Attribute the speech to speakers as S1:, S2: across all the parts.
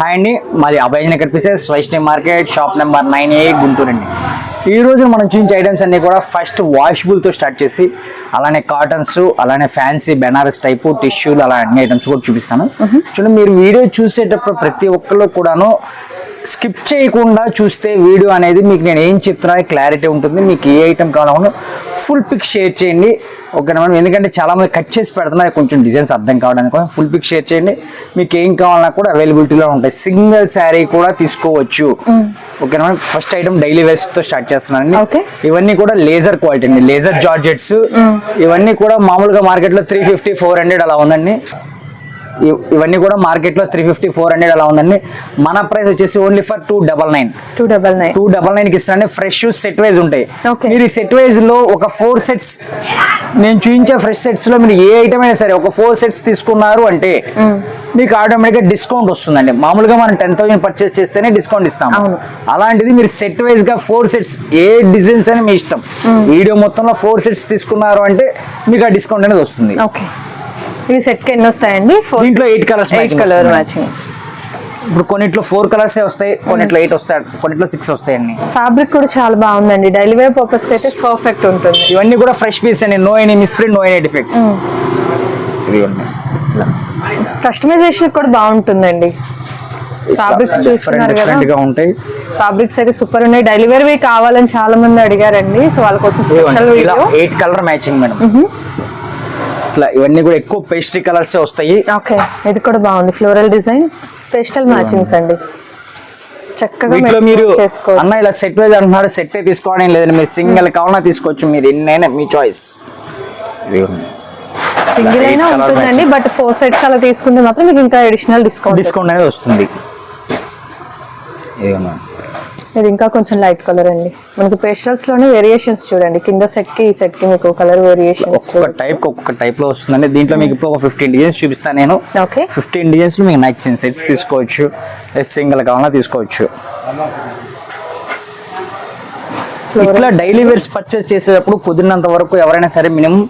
S1: Hi అండి. మాది అభయజన కనిపిసెస్ Vaishnav market shop number nine A Guntur అండి. ఈ రోజు మనం చూపించే ఐటమ్స్ అన్ని కూడా ఫస్ట్ వాషబుల్తో స్టార్ట్ చేసి అలానే కాటన్స్ అలానే ఫ్యాన్సీ బెనారస్ టైపు టిష్యూలు అలా అన్ని ఐటమ్స్ కూడా చూపిస్తాను. చూడండి మీరు వీడియో చూసేటప్పుడు ప్రతి ఒక్కళ్ళు కూడాను స్కిప్ చేయకుండా చూస్తే వీడియో అనేది మీకు నేను ఏం చెప్తున్నా క్లారిటీ ఉంటుంది. మీకు ఏ ఐటమ్ కావాలన్నా ఫుల్ పిక్ షేర్ చేయండి. ఓకేనా మేడం? ఎందుకంటే చాలా మంది కట్ చేసి పెడుతున్నారు. కొంచెం డిజైన్స్ అర్థం కావడానికి కోసం ఫుల్ పిక్ షేర్ చేయండి. మీకు ఏం కావాలన్నా కూడా అవైలబిలిటీలో ఉంటాయి. సింగిల్ శారీ కూడా తీసుకోవచ్చు. ఓకేనా మేడం? ఫస్ట్ ఐటమ్ డైలీ వేస్తో స్టార్ట్ చేస్తున్నానండి. ఇవన్నీ కూడా లేజర్ క్వాలిటీ అండి. లేజర్ జార్జెట్స్ ఇవన్నీ కూడా మామూలుగా మార్కెట్లో త్రీ ఫిఫ్టీ ఫోర్ హండ్రెడ్ అలా ఉందండి. ఇవన్నీ కూడా మార్కెట్లో త్రీ ఫిఫ్టీ ఫోర్ హండ్రెడ్ అలా ఉందండి. మన ప్రైస్ వచ్చేసి only for two double nine
S2: two double nine
S1: two double నైన్కి ఇస్తానండి ఫ్రెష్ సెట్ వైజ్ ఉంటాయి. మీరు ఈ సెట్ వైజ్లో ఒక ఫోర్ సెట్స్ నేను చూపించే ఫ్రెష్ సెట్స్లో మీరు ఏ ఐటమ్ అయినా సరే ఒక ఫోర్ సెట్స్ తీసుకున్నారు అంటే మీకు ఆటోమేటిక్గా డిస్కౌంట్ వస్తుందండి. మామూలుగా మనం టెన్ థౌసండ్ పర్చేస్ చేస్తేనే డిస్కౌంట్ ఇస్తాం. అలాంటిది మీరు సెట్ వైజ్గా ఫోర్ సెట్స్ ఏ డిజైన్స్ అని మీ ఇష్టం. వీడియో మొత్తంలో ఫోర్ సెట్స్ తీసుకున్నారు అంటే మీకు ఆ డిస్కౌంట్ అనేది వస్తుంది.
S2: ఇవి సెట్కి ఎన్ని వస్తాయండి?
S1: దీంట్లో
S2: ఎయిట్
S1: matching
S2: కలర్. మ్యాచింగ్
S1: ఇప్పుడు కొన్నిట్లో ఫోర్ కలర్స్ వస్తాయి కొన్నిట్లో ఎయిట్ వస్తాయి కొన్నిట్లో సిక్స్ వస్తాయండి.
S2: ఫ్యాబ్రిక్ కూడా చాలా బాగుందండి. డైలీ వేర్ పర్పస్కి అయితే పర్ఫెక్ట్ ఉంటుంది.
S1: ఇవన్నీ కూడా ఫ్రెష్ పీస్ అండి. No any misprint no any defects.
S2: Customisation కూడా బాగుంటుందండి. ఫ్యాబ్రిక్స్
S1: డిఫరెంట్
S2: చూస్తున్నారు కదా.
S1: డిఫరెంట్గా ఉంటాయి.
S2: ఫ్యాబ్రిక్స్ అయితే సూపర్ ఉన్నాయి. డైలీ వేర్ వి కావాలని చాలా మంది అడిగారండి. సో వాళ్ళ కోసం special video
S1: eight colour matching madam ఇట్లా ఇవన్నీ కూడా ఎక్కువ పేస్ట్రీ కలర్స్ వస్తాయి.
S2: ఓకే ఇది కూడా బాగుంది. ఫ్లోరల్ డిజైన్ పేస్టల్ మ్యాచింగ్స్ అండి. చక్కగా
S1: వీటిలో మీరు అన్న ఇలా సెట్ వైజ్ అంటున్నారు సెట్ తీసుకోవడం లేదండి. మీరు సింగిల్ కావాలన్నా తీసుకోవచ్చు. మీరు ఎన్నైనా మీ చాయిస్
S2: సింగిల్ అయినా ఉంటుందండి బట్ ఫోర్ సెట్స్ అలా తీసుకుంటే మాత్రం మీకు ఇంకా అడిషనల్ డిస్కౌంట్
S1: డిస్కౌంట్ అనేది వస్తుంది. ఇదిగోండి.
S2: ఇది ఇంకా కొంచెం లైట్ కలర్ అండి. మనకి పేస్టల్స్లోనే వేరియేషన్స్ చూడండి. కింద సెట్కి ఈ సెట్కి మీకు కలర్ వేరియేషన్స్
S1: ఒక్కొక్క టైప్ ఒక్కొక్క టైప్లో వస్తుందండి. దీంట్లో మీకు ఇప్పుడు ఒక ఫిఫ్టీన్ డిజైన్స్ చూపిస్తాను నేను.
S2: ఓకే
S1: ఫిఫ్టీన్ డిజైన్స్లో మీకు నచ్చిన సెట్స్ తీసుకోవచ్చు. సింగిల్ కావాలన్నా తీసుకోవచ్చు. ఇట్లా డైలీ వేర్స్ పర్చేస్ చేసేటప్పుడు కుదిరినంత వరకు ఎవరైనా సరే మినిమం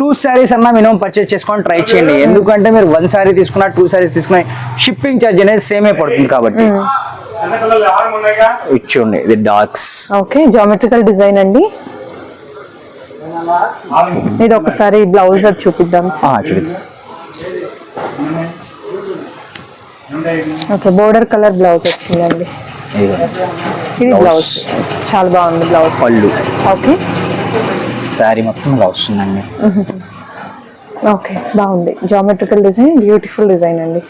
S1: టూ శారీస్ అన్నా మినిమం పర్చేస్ చేసుకొని ట్రై చేయండి. ఎందుకంటే మీరు వన్ శారీ తీసుకున్నా టూ శారీస్ తీసుకున్నా షిప్పింగ్ ఛార్జ్ అనేది సేమే పడుతుంది కాబట్టి. ఇచ్చుండి ఇది డార్క్స్
S2: ఓకే జామెట్రికల్ డిజైన్ అండి. ఇది ఒకసారి బ్లౌజ్ అది చూపిద్దాం సార్.
S1: చూడండి
S2: ఓకే బోర్డర్ కలర్ బ్లౌజ్ వచ్చిందండి. ఇది బ్లౌజ్ చాలా బాగుంది బ్లౌజ్
S1: పళ్ళు.
S2: ఓకే.
S1: శారీ మొత్తం ఇలా వస్తుందండి
S2: ఓకే బాగుంది. జామెట్రికల్ డిజైన్ బ్యూటిఫుల్ డిజైన్ అండి.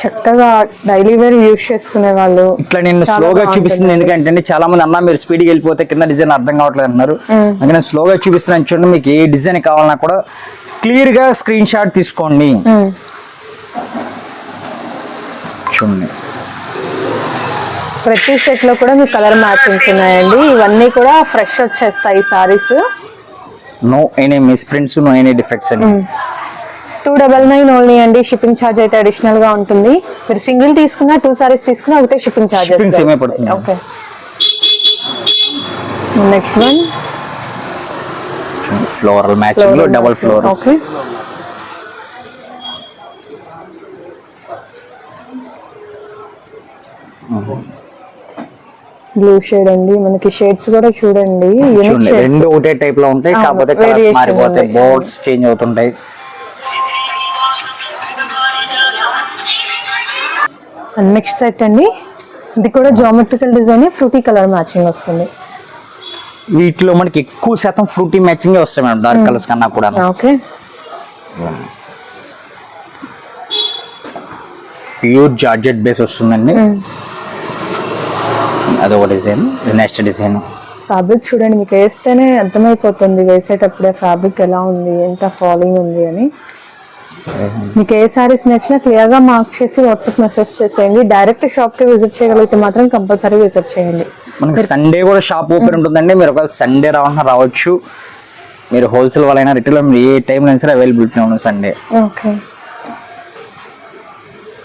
S2: చక్కగా డైలీ వేర్ యూస్ చేసుకునే వాళ్ళు
S1: ఇట్లా నేను స్లోగా. చూపిస్తుంది ఎందుకంటే చాలా మంది అన్న మీరు స్పీడ్కి వెళ్ళిపోతే కింద డిజైన్ అర్థం కావట్లేదు అన్నారు. అందుకే నేను స్లోగా చూపిస్తున్నాను చూడండి మీకు ఏ డిజైన్ కావాలన్నా కూడా క్లియర్గా స్క్రీన్ షాట్ తీసుకోండి. చూడండి.
S2: ప్రతి సెట్లో కూడా మీకు కలర్ మ్యాచింగ్స్ ఉన్నాయండి. ఇవన్నీ కూడా ఫ్రెష్ వచ్చేస్తాయి saris
S1: no any misprints no any defects అండి.
S2: టూ డబల్ నైన్ ఓన్లీ అండి. షిప్పింగ్ ఛార్జ్ అయితే అడిషనల్గా ఉంటుంది. మీరు సింగిల్ తీసుకున్నా టూ సారీస్ తీసుకున్నా ఒకటే shipping charge. Okay next one
S1: floral మ్యాచింగ్లో double floor
S2: okay blue shade అండి. మనకి షేడ్స్ కూడా చూడండి.
S1: రెండు ఒకటే టైప్లో ఉంటాయి. కాకపోతే కలర్స్ మారిపోతాయి. బోర్డ్స్ చేంజ్ అవుతుంటాయి.
S2: అండ్ నెక్స్ట్ సెట్ అండి. ఇది కూడా geometrical design fruity colour matching వస్తుంది.
S1: వీటిలో మనకి ఎక్కువ శాతం ఫ్రూటీ మ్యాచింగ్ వస్తాయి మేడం డార్క్ కలర్స్ కన్నా కూడా
S2: ఓకే.
S1: ప్యూర్ జార్జెట్ బేస్ వస్తుందండి. అదొక డిజైన్ నెక్స్ట్ డిజైన్
S2: ఫ్యాబ్రిక్ చూడండి మీకు వేస్తేనే అర్థమైపోతుంది వేసేటప్పుడే ఫ్యాబ్రిక్ ఎలా ఉంది ఎంత ఫాలోయింగ్ ఉంది అని. మీకు ఏ సారీస్ నచ్చినా క్లియర్గా మార్క్ చేసి వాట్సాప్ మెసేజ్ చేసేయండి. డైరెక్ట్ షాప్కి విజిట్ చేయగలిగితే మాత్రం కంపల్సరీ విజిట్ చేయండి.
S1: మనకి సండే కూడా షాప్ ఓపెన్ ఉంటుందండి. మీరు ఒకవేళ సండే రావాలన్నా రావచ్చు. మీరు హోల్సేల్ వాళ్ళైనా రిటైల్ మీరు ఏ టైంలో అయినా సరే అవైలబిలిటీ ఉంది సండే
S2: ఓకే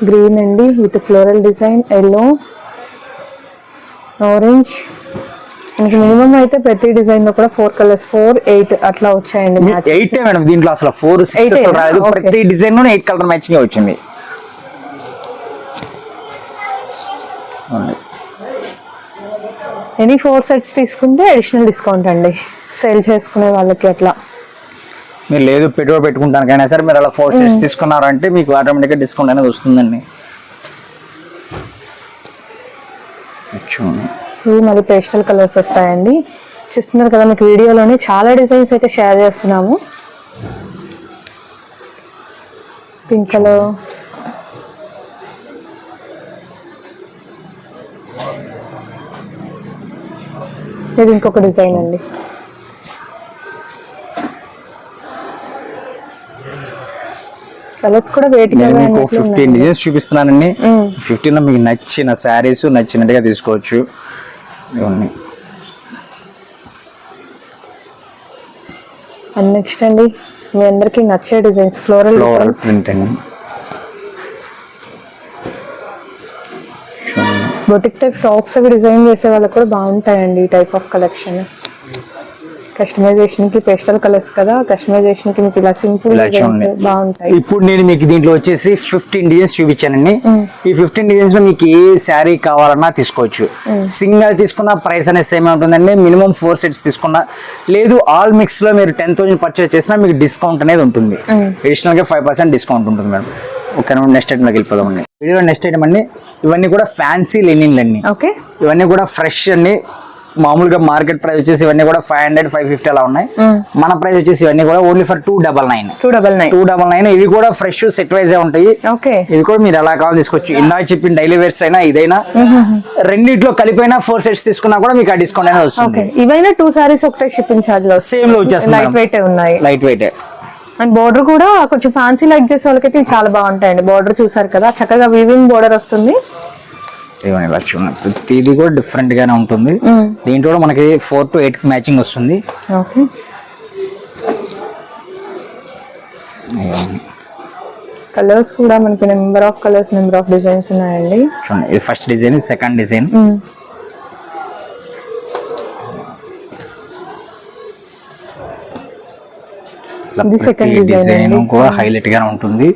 S2: గ్రీన్ అండి with floral design yellow orange మనకి మినిమం అయితే ప్రతి డిజైన్లో కూడా ఫోర్ కలర్స్ ఫోర్ ఎయిట్ అట్లా వచ్చాయండి.
S1: ఎయిట్ మేడం దీంట్లో అసలు ఫోర్ సిక్స్? రాలేదు. ప్రతి డిజైన్లో ఎయిట్ కలర్ మ్యాచింగ్ వచ్చింది.
S2: ఎనీ ఫోర్ సెట్స్ తీసుకుంటే అడిషనల్ డిస్కౌంట్ అండి సేల్ చేసుకునే వాళ్ళకి అట్లా
S1: మీరు లేదు పెట్టుబడి పెట్టుకుంటానికైనా సరే మీరు అలా ఫోర్ సెట్స్ తీసుకున్నారంటే మీకు ఆటోమేటిక్గా డిస్కౌంట్ అనేది వస్తుందండి చూడండి.
S2: ఇవి మళ్ళీ పేస్టల్ కలర్స్ వస్తాయండి. చూస్తున్నారు కదా మీకు వీడియోలోనే చాలా డిజైన్స్ అయితే షేర్ చేస్తున్నాము. Pink colour. ఇది ఇంకొక డిజైన్ అండి. కలర్స్ కూడా
S1: మీకు ఫిఫ్టీన్ డిజైన్స్ చూపిస్తున్నానండి. ఫిఫ్టీన్లో మీకు నచ్చిన శారీస్ నచ్చినట్టుగా తీసుకోవచ్చు. ఇవన్నీ.
S2: అండ్ నెక్స్ట్ అండి మీ అందరికి నచ్చే డిజైన్స్ ఫ్లోరల్
S1: ఫ్లోరల్ ప్రింట్ అండి.
S2: బొటిక్ టైప్ ఫ్రాక్స్ అవి డిజైన్ చేసే వాళ్ళకి కూడా బాగుంటాయండి ఈ టైప్ ఆఫ్ కలెక్షన్ కస్టమైజేషన్కి పేస్టల్ కలర్స్ కదా కస్టమైజేషన్కి మీకు ఇలా సింపుల్. బాగుంటాయి.
S1: ఇప్పుడు నేను మీకు దీంట్లో వచ్చేసి ఫిఫ్టీన్ డిజైన్స్ చూపించానండి. ఈ ఫిఫ్టీన్ డిజైన్స్లో మీకు ఏ శారీ కావాలన్నా తీసుకోవచ్చు. సింగిల్ తీసుకున్న ప్రైస్ అనేది సేమ్ ఉంటుందండి. మినిమం ఫోర్ సెట్స్ తీసుకున్నా లేదు ఆల్ మిక్స్లో మీరు టెన్ థౌసండ్ పర్చేస్ చేసినా మీకు డిస్కౌంట్ అనేది ఉంటుంది. అడిషనల్గా ఫైవ్ పర్సెంట్ డిస్కౌంట్ ఉంటుంది మేడం. ఓకే నెక్స్ట్ ఐటమ్లోకి వెళ్ళిపోదామండి వీడియో నెక్స్ట్ ఐటమ్ అండి. ఇవన్నీ కూడా ఫ్యాన్సీ లెనిన్లు అండి
S2: ఓకే
S1: ఇవన్నీ కూడా ఫ్రెష్ అండి. మామూలుగా మార్కెట్ ప్రైస్ వచ్చేసి ఇవన్నీ కూడా ఫైవ్ హండ్రెడ్ ఫైవ్ ఫిఫ్టీ అలా ఉన్నాయి. మన ప్రైస్ వచ్చేసి ఇవన్నీ కూడా only for two double nine
S2: two double nine
S1: two double nine ఇవి కూడా ఫ్రెష్ సెట్ వైజ్ ఉంటాయి.
S2: ఓకే
S1: ఇవి కూడా మీరు ఎలా కావాలి తీసుకోవచ్చు. ఇందాక చెప్పిన డైలీ వేర్స్ అయినా ఇదైనా రెండిట్లో కలిపైనా ఫోర్ సెట్స్ తీసుకున్నా కూడా మీకు ఆ డిస్కౌంట్ అనేది వస్తుంది.
S2: ఓకే ఇవైనా టూ సారీస్ ఒకటే షిప్పింగ్ ఛార్జ్
S1: సేమ్లో వచ్చేస్తుంది
S2: లైట్ వెయిట్ ఉన్నాయి.
S1: లైట్ వెయిట్
S2: అండ్ బోర్డర్ కూడా కొంచెం ఫ్యాన్సీ లైక్ చేసే వాళ్ళకైతే చాలా బాగుంటాయండి. బోర్డర్ చూసారు కదా చక్కగా వీవింగ్ బోర్డర్ వస్తుంది.
S1: ఇవన్నీ ఇలా చూడండి ప్రతిది కూడా డిఫరెంట్ గానే ఉంటుంది. దీంట్లో కూడా మనకి ఫోర్ టు ఎయిట్ మ్యాచింగ్ వస్తుంది.
S2: ఓకే. కలర్స్ కూడా మనకి number of colours number of designs ఉన్నాయండి.
S1: చూడండి ఇది first design second design design. కూడా హైలైట్ గానే ఉంటుంది.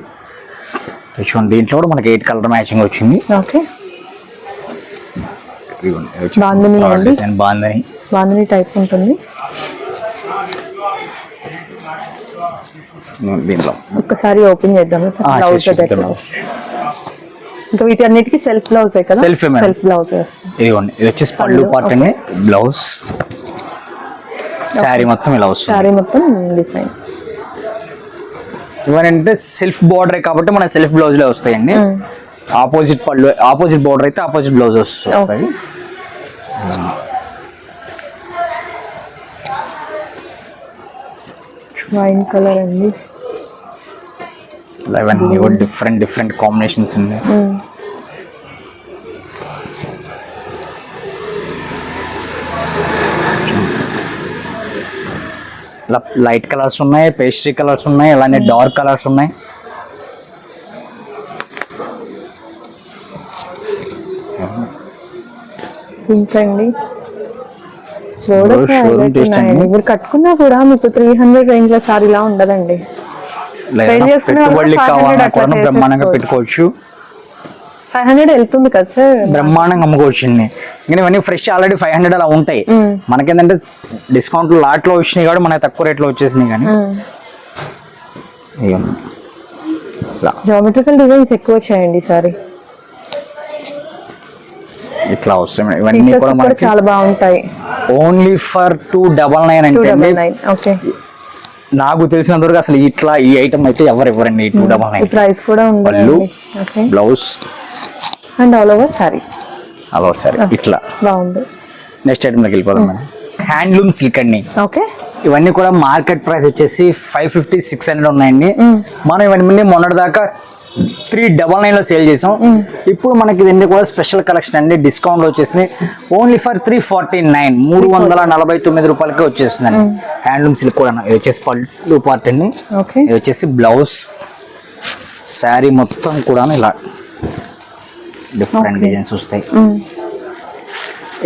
S1: చూడండి దీంట్లో కూడా మనకి ఎయిట్ కలర్ మ్యాచింగ్ వచ్చింది.
S2: ఓకే. బాందిని అండి.
S1: బాందని.
S2: టైప్ ఉంటుంది.
S1: దీంట్లో
S2: ఒక్కసారి ఓపెన్ చేద్దాం బ్లౌజ్. ఇంకా వీటి అన్నిటికీ సెల్ఫ్ బ్లౌజ్ కదా?
S1: మేడం.
S2: సెల్ఫ్ బ్లౌజ్
S1: ఇదిగోండి ఇది వచ్చేసి పళ్ళు పార్ట్ అండి బ్లౌజ్ శారీ మొత్తం ఇలా వస్తుంది.
S2: శారీ మొత్తం డిజైన్
S1: ఇవన్నీ సెల్ఫ్ బోర్డర్ కాబట్టి మన సెల్ఫ్ బ్లౌజ్లో వస్తాయండి. ఆపోజిట్ పళ్ళు ఆపోజిట్ బోర్డర్ అయితే ఆపోజిట్ బ్లౌజ్ వస్తాయి
S2: వైన్ కలర్ అండి.
S1: ఇవన్నీ కూడా డిఫరెంట్ డిఫరెంట్ కాంబినేషన్స్ అండి ఇలా లైట్ కలర్స్ ఉన్నాయి పేస్ట్రీ కలర్స్ ఉన్నాయి అలానే డార్క్ కలర్స్ ఉన్నాయి.
S2: పింక్ అండి. మీరు కట్టుకున్నా కూడా మీకు త్రీ హండ్రెడ్ రేంజ్లో ఉండదండి.
S1: ఇలా
S2: Sale
S1: ఏదైనా
S2: చేసుకునే వాళ్ళు
S1: పెట్టుబడులకి
S2: 500
S1: కావాలన్నా
S2: అట్లా
S1: కూడా బ్రహ్మాండంగా. పెట్టుకోవచ్చు.
S2: ఫైవ్ హండ్రెడ్ వెళ్తుంది కదా సార్
S1: బ్రహ్మాండంగా అమ్ముకోవచ్చు అండి ఇంకా ఇవన్నీ ఫ్రెష్ ఆల్రెడీ ఫైవ్ హండ్రెడ్ అలా ఉంటాయి. మనకేంటంటే డిస్కౌంట్ లాట్లో వచ్చినాయి కాబట్టి మనకి తక్కువ రేట్లో వచ్చేసినాయి కానీ.
S2: జామెట్రికల్ డిజైన్స్ ఎక్కువ వచ్చాయండి సారీ
S1: ఇట్లా వస్తాయి. ఇవన్నీ కూడా మనకి
S2: చాలా బాగుంటాయి.
S1: Only for two double nine అంటే
S2: ఓకే
S1: నాకు తెలిసినంత వరకు అసలు ఇట్లా ఈ ఐటమ్ అయితే ఎవరు ఇవ్వరండి టూ డబల్ నైన్
S2: ప్రైస్ కూడా. ఉంది
S1: blouse
S2: and all over sari
S1: అలా సరే ఇట్లా.
S2: బాగుంది.
S1: నెక్స్ట్ ఐటమ్లోకి వెళ్ళిపోదాం మేడం. హ్యాండ్లూమ్ సిల్క్ అండి.
S2: ఓకే
S1: ఇవన్నీ కూడా మార్కెట్ ప్రైస్ వచ్చేసి ఫైవ్ ఫిఫ్టీ సిక్స్ హండ్రెడ్ ఉన్నాయండి. మనం ఇవన్నీ మొన్నటి దాకా త్రీ డబల్ నైన్లో సేల్ చేసాం. ఇప్పుడు మనకి ఇవన్నీ కూడా స్పెషల్ కలెక్షన్ అండి? డిస్కౌంట్ వచ్చేసింది only for three forty nine. మూడు వందల నలభై తొమ్మిది రూపాయలకి వచ్చేస్తుందండి. హ్యాండ్లూమ్ సిల్క్ కూడా ఇది వచ్చేసి పళ్ళు పార్ట్ అండి. ఇది వచ్చేసి బ్లౌజ్. శారీ మొత్తం కూడా ఇలా డిఫరెంట్ డిజైన్స్ వస్తాయి.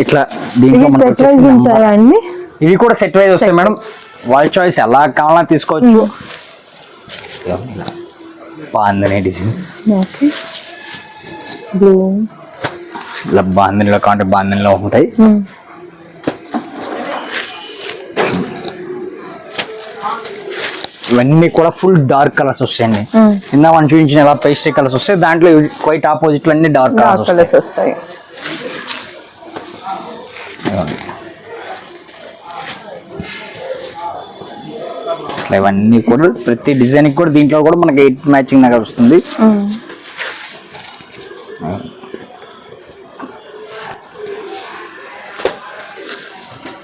S1: ఇట్లా దీంట్లో
S2: ఇవి అండి?
S1: కూడా సెట్ వైజ్ వస్తాయి మేడం. వాళ్ళ చాయిస్ ఎలా కావాలన్నా తీసుకోవచ్చు. బాగుందని డిజైన్స్
S2: ఓకే. బ్లూ.
S1: ఇలా బాంధనీలో కాంటే బాంధనీలో ఉంటాయి. ఇవన్నీ కూడా ఫుల్ డార్క్ కలర్స్ వస్తాయండి కింద మనం చూపించిన ఎలా పేస్ట్రీ కలర్స్ వస్తాయి దాంట్లో క్వైట్ ఆపోజిట్ అన్ని డార్క్ కలర్స్ వస్తాయి. ఇట్లా ఇవన్నీ కూడా ప్రతి డిజైన్ కూడా దీంట్లో కూడా మనకి ఎయిట్ మ్యాచింగ్ దగ్గర వస్తుంది.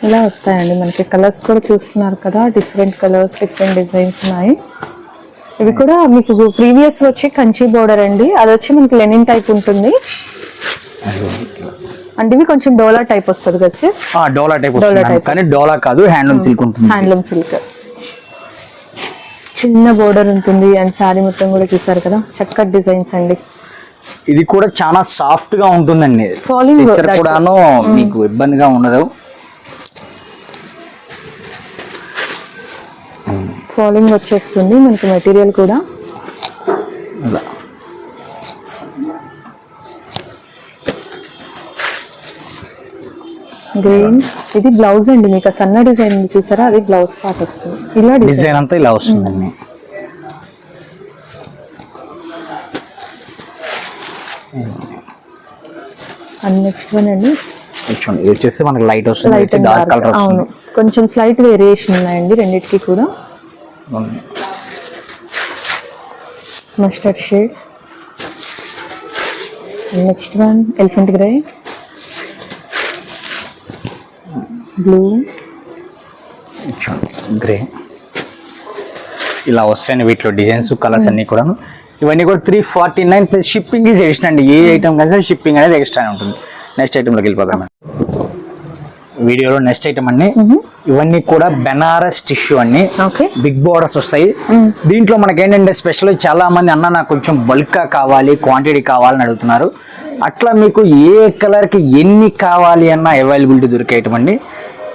S2: ఇలా వస్తాయండి మనకి. కలర్స్ కూడా చూస్తున్నారు కదా. డిఫరెంట్ కలర్స్ డిఫరెంట్ డిజైన్స్ ఉన్నాయి. ఇవి కూడా మీకు ప్రీవియస్ వచ్చి కంచి బోర్డర్ అండి. అది వచ్చి మనకి లెనిన్ టైప్ ఉంటుంది. అంటే ఇవి కొంచెం డోలా టైప్ వస్తుంది కదా సార్
S1: ఆ, డోలా టైప్
S2: డోలా type.
S1: కానీ డోలా కాదు హ్యాండ్లూమ్ సిల్క్ ఉంటుంది.
S2: హ్యాండ్లూమ్ సిల్క్ చిన్న బోర్డర్ ఉంటుంది అండ్ శారీ మొత్తం కూడా చూసారు కదా చక్కటి డిజైన్స్ అండి.
S1: ఇది కూడా చాలా సాఫ్ట్గా ఉంటుందండి. కూడాను మీకు ఇబ్బందిగా ఉండదు.
S2: ఫాలింగ్ వచ్చేస్తుంది మనకి మెటీరియల్ కూడా. గ్రీన్ ఇది బ్లౌజ్ అండి మీకు సన్న డిజైన్ చూసారా? అది బ్లౌజ్ పార్ట్ వస్తుంది. ఇలా డిజైన్
S1: అంతా ఇలా వస్తుందండి.
S2: అండ్ నెక్స్ట్ వన్ అండి.
S1: ఇది చూడండి ఇది వచ్చేసి మనకి లైట్ వస్తుంది
S2: లైట్
S1: డార్క్ కలర్ వస్తుంది.
S2: కొంచెం స్లైట్ వేరియేషన్ ఉన్నాయండి రెండిటికి కూడా. Mustard shade next one elephant grey blue.
S1: Grey. ఇలా వస్తాయండి వీటిలో డిజైన్స్ కలర్స్ అన్ని కూడా ఇవన్నీ కూడా three forty nine plus shipping is addition అండి. ఏ ఐటమ్ కానీ షిప్పింగ్ అనేది ఎక్స్ట్రా ఉంటుంది. నెక్స్ట్ ఐటెంలోకి వెళ్ళిపోతాం మేడం వీడియోలో నెక్స్ట్ ఐటమ్ అండి. ఇవన్నీ కూడా బెనారస్ టిష్యూ అండి.
S2: ఓకే.
S1: బిగ్ బోర్డర్స్ వస్తాయి. దీంట్లో మనకి ఏంటంటే స్పెషల్ చాలా మంది అన్న నాకు కొంచెం బల్క్ కావాలి క్వాంటిటీ కావాలని అడుగుతున్నారు. అట్లా మీకు ఏ కలర్కి ఎన్ని కావాలి అన్న అవైలబిలిటీ దొరికే ఐటమ్ అండి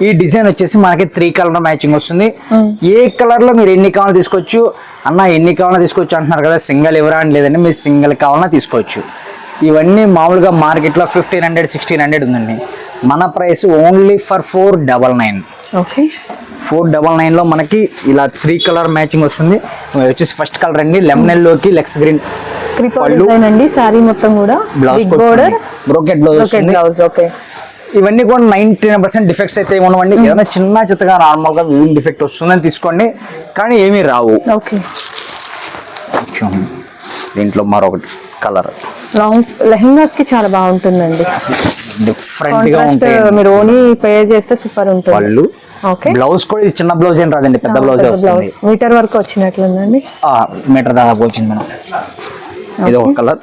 S1: ఈ డిజైన్ వచ్చేసి మనకి త్రీ కలర్ మ్యాచింగ్ వస్తుంది. ఏ కలర్లో మీరు ఎన్ని కావాలో తీసుకోవచ్చు. అన్న ఎన్ని కావాలో తీసుకోవచ్చు అంటున్నారు కదా సింగిల్ ఎవరా అని లేదండి మీరు సింగిల్ కావాలన్నా తీసుకోవచ్చు. ఇవన్నీ మామూలుగా మార్కెట్లో ఫిఫ్టీన్ హండ్రెడ్ సిక్స్టీన్ హండ్రెడ్ ఉందండి. మన price only for four double nine
S2: okay
S1: four double నైన్లో మనకి ఇలా త్రీ కలర్ మ్యాచింగ్ వస్తుంది. వచ్చేసి ఫస్ట్ కలర్ అండి. లెమన్లోకి లెక్స్ గ్రీన్. పళ్ళు.
S2: అండి. శారీ మొత్తం కూడా.
S1: బ్లౌజ్ బ్రోకెట్ బ్లౌజ్ వస్తుంది.
S2: బ్లౌజ్ ఓకే
S1: ఇవన్నీ కూడా నైన్టీ నైన్ పర్సెంట్ డిఫెక్ట్స్ అయితే ఉండవండి. ఏదైనా చిన్న చిత్తగా నార్మల్గా వీల్ డిఫెక్ట్ వస్తుందని తీసుకోండి. కానీ ఏమీ రావు.
S2: ఓకే.
S1: దీంట్లో మరొకటి కలర్.
S2: లాంగ్ లెహెంగాస్కి చాలా బాగుంటుందండి. డిఫరెంట్గా
S1: ఉంటాయి.
S2: మీరు ఓనీ పే చేస్తే సూపర్ ఉంటుంది.
S1: పళ్ళు.
S2: ఓకే
S1: బ్లౌజ్ కూడా ఇది చిన్న బ్లౌజ్ ఏం రాదండి పెద్ద బ్లౌజ్ వస్తుంది.
S2: మీటర్ వరకు వచ్చినట్లుందండి.
S1: మీటర్ దాదాపు వచ్చింది మనం ఇది ఒక కలర్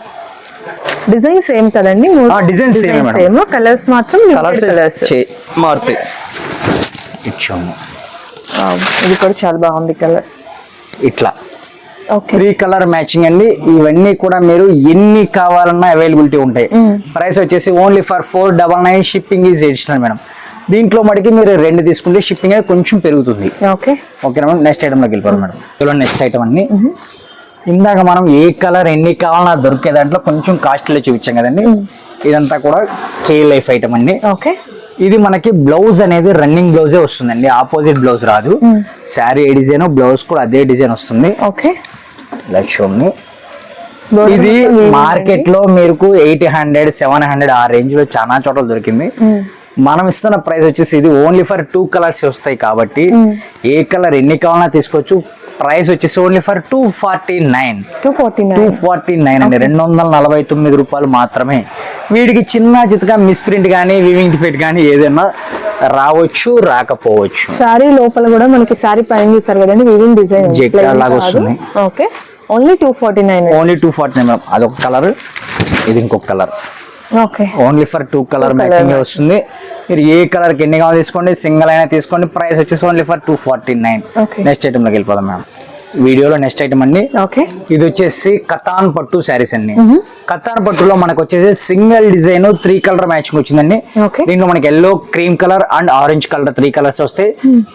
S2: డిజైన్ సేమ్ కదండి
S1: ఏ మేడం.
S2: సేమ్ కలర్స్ మాత్రం
S1: కలర్స్ మారుతాయి. ఇచ్చాము.
S2: ఇది కూడా చాలా బాగుంది కలర్
S1: ఇట్లా. త్రీ కలర్ మ్యాచింగ్ అండి. ఇవన్నీ కూడా మీరు ఎన్ని కావాలన్నా అవైలబిలిటీ ఉంటాయి. ప్రైస్ వచ్చేసి only for four double nine shipping is additional madam దీంట్లో మటుకి మీరు రెండు తీసుకుంటే షిప్పింగ్ అనేది కొంచెం పెరుగుతుంది.
S2: ఓకే
S1: ఓకేనా మేడం నెక్స్ట్ ఐటమ్లోకి వెళ్ళిపోవాలి మేడం ఇందులో నెక్స్ట్ ఐటమ్ అండి ఇందాక మనం ఏ కలర్ ఎన్ని కావాలన్నా దొరికే దాంట్లో కొంచెం కాస్ట్లీలో చూపించాం కదండి. ఇదంతా కూడా కే లైఫ్ ఐటమ్ అండి.
S2: ఓకే
S1: ఇది మనకి బ్లౌజ్ అనేది రన్నింగ్ బ్లౌజే వస్తుందండి. ఆపోజిట్ బ్లౌజ్ రాదు. శారీ ఏ డిజైన్ బ్లౌజ్ కూడా అదే డిజైన్ వస్తుంది.
S2: ఓకే.
S1: చూడండి. ఇది మార్కెట్లో మీకు ఎయిట్ హండ్రెడ్ సెవెన్ హండ్రెడ్ ఆ రేంజ్లో చాలా చోట్ల దొరికింది. మనం ఇస్తున్న ప్రైస్ వచ్చేసి ఇది ఓన్లీ ఫర్ టూ కలర్స్ వస్తాయి కాబట్టి ఏ కలర్ ఎన్ని కావాలన్నా తీసుకోవచ్చు. ప్రైస్ వచ్చేసి only for two forty nine.
S2: Two forty
S1: two forty nine అండి. రెండు వందల నలభై తొమ్మిది రూపాయలు మాత్రమే. వీటికి చిన్న చితగా మిస్ప్రింట్ కానీ వివింగ్ డిఫెక్ట్ కానీ ఏదైనా రావచ్చు రాకపోవచ్చు.
S2: శారీ లోపల కూడా మనకి శారీ పైన చూసారు కదండి వీవింగ్ డిజైన్
S1: Jet లాగా వస్తుంది.
S2: Okay. Only two forty nine
S1: only two forty nine. అదొక కలర్ ఇది ఇంకొక colour. Only for two colour matching వస్తుంది. మీరు ఏ కలర్కి ఎన్ని కావాలి తీసుకోండి సింగిల్ అయినా తీసుకోండి ప్రైస్ వచ్చేసి only for two forty nine. Next ఐటమ్లోకి వెళ్ళిపోదాం మేడం వీడియోలో నెక్స్ట్ ఐటమ్ అండి.
S2: ఓకే
S1: ఇది వచ్చేసి కతాన్ పట్టు శారీస్ అండి. కతాన్ పట్టులో మనకు వచ్చేసి single design three colour matching వచ్చిందండి. దీంట్లో మనకి yellow cream colour and orange colour three colours వస్తాయి.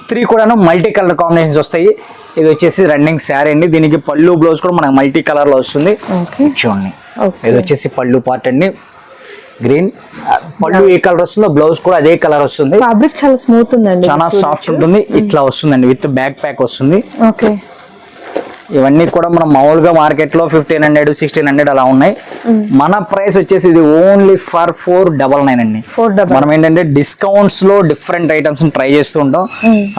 S1: త్రీ కూడాను మల్టీ కలర్ కాంబినేషన్స్ వస్తాయి. ఇది వచ్చేసి రన్నింగ్ శారీ అండి. దీనికి పళ్ళు బ్లౌజ్ కూడా మనకి మల్టీ కలర్లో వస్తుంది. చూడండి. ఇది వచ్చేసి పళ్ళు పార్ట్ అండి. గ్రీన్. పళ్ళు ఏ కలర్ వస్తుందో బ్లౌజ్ కూడా అదే కలర్ వస్తుంది.
S2: ఫ్యాబ్రిక్ చాలా స్మూత్ ఉందండి
S1: చాలా సాఫ్ట్ ఉంటుంది. ఇట్లా వస్తుందండి విత్ బ్యాక్ ప్యాక్ వస్తుంది.
S2: ఓకే.
S1: ఇవన్నీ కూడా మనం మామూలుగా మార్కెట్లో ఫిఫ్టీన్ హండ్రెడ్ సిక్స్టీన్ హండ్రెడ్ అలా ఉన్నాయి. మన ప్రైస్ వచ్చేసి ఇది only for four double nine అండి. మనం ఏంటంటే డిస్కౌంట్స్లో డిఫరెంట్ ఐటమ్స్ ట్రై చేస్తూ ఉంటాం.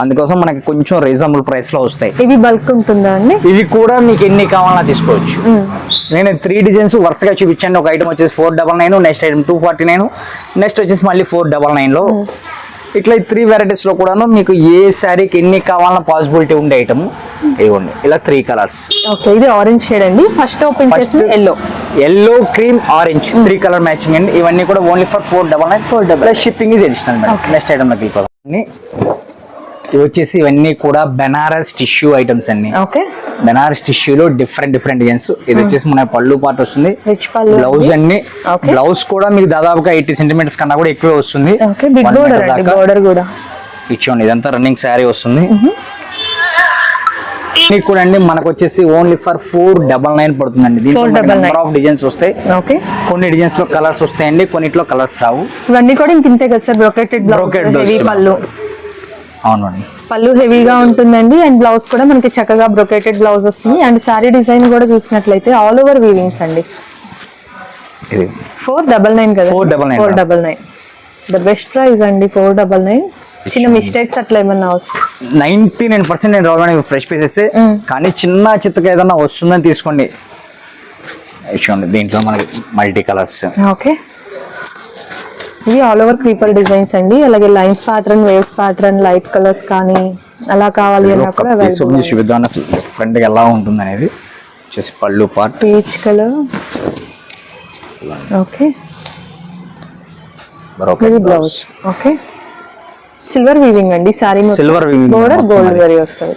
S1: అందుకోసం మనకి కొంచెం రీజనబుల్ ప్రైస్లో వస్తాయి.
S2: ఇది బల్క్ ఉంటుందా అండి?
S1: ఇవి కూడా మీకు ఎన్ని కావాలన్నా తీసుకోవచ్చు. నేను త్రీ డిజైన్స్ వరుసగా చూపించండి ఒక ఐటమ్ వచ్చేసి four double nine next item two forty nine next వచ్చేసి మళ్ళీ ఫోర్ డబల్ నైన్లో ఇట్లా ఈ త్రీ వెరైటీస్లో కూడాను మీకు ఏ శారీకి ఎన్ని కావాలన్నా పాసిబిలిటీ ఉండే ఐటమ్ ఇవ్వండి. ఇలా త్రీ కలర్స్
S2: ఓకే ఇది ఆరెంజ్ షేడ్ అండి. ఫస్ట్ ఓపెన్ చేసింది yellow
S1: yellow cream orange three colour matching అండి. ఇవన్నీ కూడా only for four double nine four double shipping is additional madam next item వెళ్ళిపోదాం ఇవి వచ్చేసి ఇవన్నీ కూడా బెనారస్ టిష్యూ ఐటమ్స్ అన్ని.
S2: ఓకే.
S1: బెనారస్ టిష్యూలో డిఫరెంట్ డిఫరెంట్ డిజైన్స్. ఇది వచ్చేసి మన పళ్ళు పార్ట్ వస్తుంది. బ్లౌజ్ అన్ని. బ్లౌజ్ కూడా మీకు దాదాపుగా ఎయిటీ సెంటీమీటర్స్ కన్నా కూడా ఎక్కువే వస్తుంది.
S2: బోర్డర్ కూడా.
S1: ఇచ్చోండి ఇదంతా రన్నింగ్ శారీ వస్తుంది. మీకు కూడా అండి మనకు వచ్చేసి only for four double nine పడుతుందండి. దీంట్లో
S2: 499.
S1: నెంబర్ ఆఫ్ డిజైన్స్ వస్తాయి.
S2: ఓకే
S1: కొన్ని డిజైన్స్లో కలర్స్ వస్తాయండి కొన్నిట్లో కలర్స్ రావు.
S2: ఇవన్నీ కూడా ఇంతే కదా సార్ బ్రొకెటెడ్. పళ్ళు.
S1: అవునండి.
S2: పళ్ళు హెవీగా ఉంటుందండి. అండ్ బ్లౌజ్ కూడా మనకి చక్కగా బ్రొకెటెడ్ బ్లౌజ్ వస్తుంది. అండ్ సారీ డిజైన్ కూడా చూసినట్లయితే ఆల్ ఓవర్ వీవింగ్స్ అండి.
S1: ఇది
S2: ఫోర్ డబల్ నైన్ కదా?
S1: 499
S2: four
S1: madam.
S2: Double nine the best price అండి ఫోర్ డబల్ నైన్ చిన్న మిస్టేక్స్ అట్లా ఏమన్నా వస్తాయి
S1: నైన్టీ నైన్ పర్సెంట్ నేను రావడానికి ఫ్రెష్ పీసెస్ కానీ చిన్న చిత్తగా ఏదైనా వస్తుందని తీసుకోండి. చూడండి దీంట్లో మనకి మల్టీ కలర్స్
S2: ఓకే ఇవి ఆల్ ఓవర్ క్రీపర్ డిజైన్స్ అండి. అలాగే lines pattern waves pattern light colours కానీ అలా కావాలి అన్నా కూడా
S1: డిఫరెంట్గా ఎలా ఉంటుంది అనేది వచ్చేసి pallu part
S2: peach colour okay ఇది బ్లౌజ్ ఓకే సిల్వర్ వీవింగ్ అండి. సారీ
S1: సిల్వర్
S2: బోర్డర్ గోల్డ్ వరీ వస్తుంది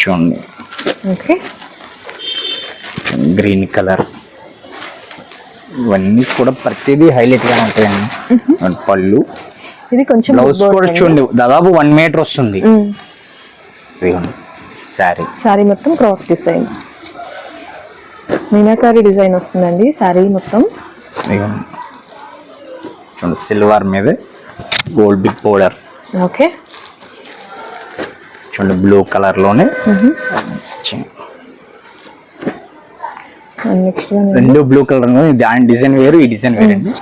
S1: చూడండి.
S2: ఓకే
S1: గ్రీన్ కలర్ ఇవన్నీ కూడా ప్రతిదీ హైలైట్గా ఉంటాయండి. పళ్ళు.
S2: ఇది కొంచెం
S1: బ్లౌజ్ కూడా చూడండి దాదాపు వన్ మీటర్ వస్తుంది. శారీ
S2: సారీ మొత్తం క్రాస్ డిజైన్ మీనాకారి డిజైన్ వస్తుందండి సారీ మొత్తం.
S1: చూడండి సిల్వర్ మీద గోల్డ్ బిగ్ పౌడర్
S2: ఓకే
S1: చూడండి బ్లూ కలర్లోనే. చి-
S2: అండ్ నెక్స్ట్ వన్
S1: రెండు బ్లూ కలర్ దాని డిజైన్ వేరు ఈ డిజైన్ వేరు అండి.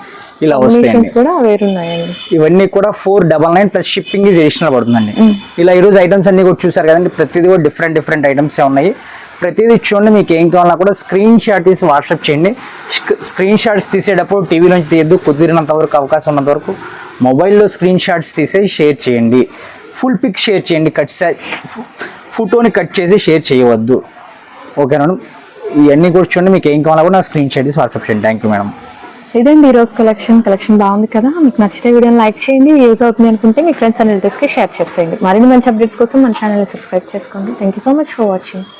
S1: ఇలా వస్తాయండి.
S2: కాంబినేషన్స్ కూడా వేరున్నాయండి.
S1: ఇవన్నీ కూడా four double nine plus shipping is additional పడుతుందండి. ఇలా ఈరోజు ఐటమ్స్ అన్ని కూడా చూసారు కదండి ప్రతిదీ కూడా డిఫరెంట్ డిఫరెంట్ ఐటమ్స్ ఉన్నాయి. ప్రతిదీ చూడండి మీకు ఏం కావాలన్నా కూడా స్క్రీన్ షాట్ తీసి వాట్సాప్ చేయండి. స్క్రీన్ షాట్స్ తీసేటప్పుడు టీవీ నుంచి తీయద్దు కుదిరినంత వరకు అవకాశం ఉన్నంత వరకు మొబైల్లో స్క్రీన్ షాట్స్ తీసే షేర్ చేయండి. ఫుల్ పిక్ షేర్ చేయండి కట్ ఫోటోని కట్ చేసి షేర్ చేయవద్దు. Okay madam? ఇవన్నీ కూడా చూడండి మీకు ఏం కావాలో కూడా నాకు స్క్రీన్ షాట్ తీసి వాట్సాప్ చేయండి. థ్యాంక్ యూ మేడం
S2: ఇదండి ఈ కలెక్షన్ కలెక్షన్ బాగుంది కదా? మీకు నచ్చితే వీడియోని లైక్ చేయండి. యూజ్ అవుతుంది అనుకుంటే మీ ఫ్రెండ్స్ అండ్ రిలేటివ్స్కి షేర్ చేసేయండి. మరిన్ని మంచి అప్డేట్స్ కోసం మన ఛానల్ని సబ్స్క్రైబ్ చేసుకోండి. Thank you so much for watching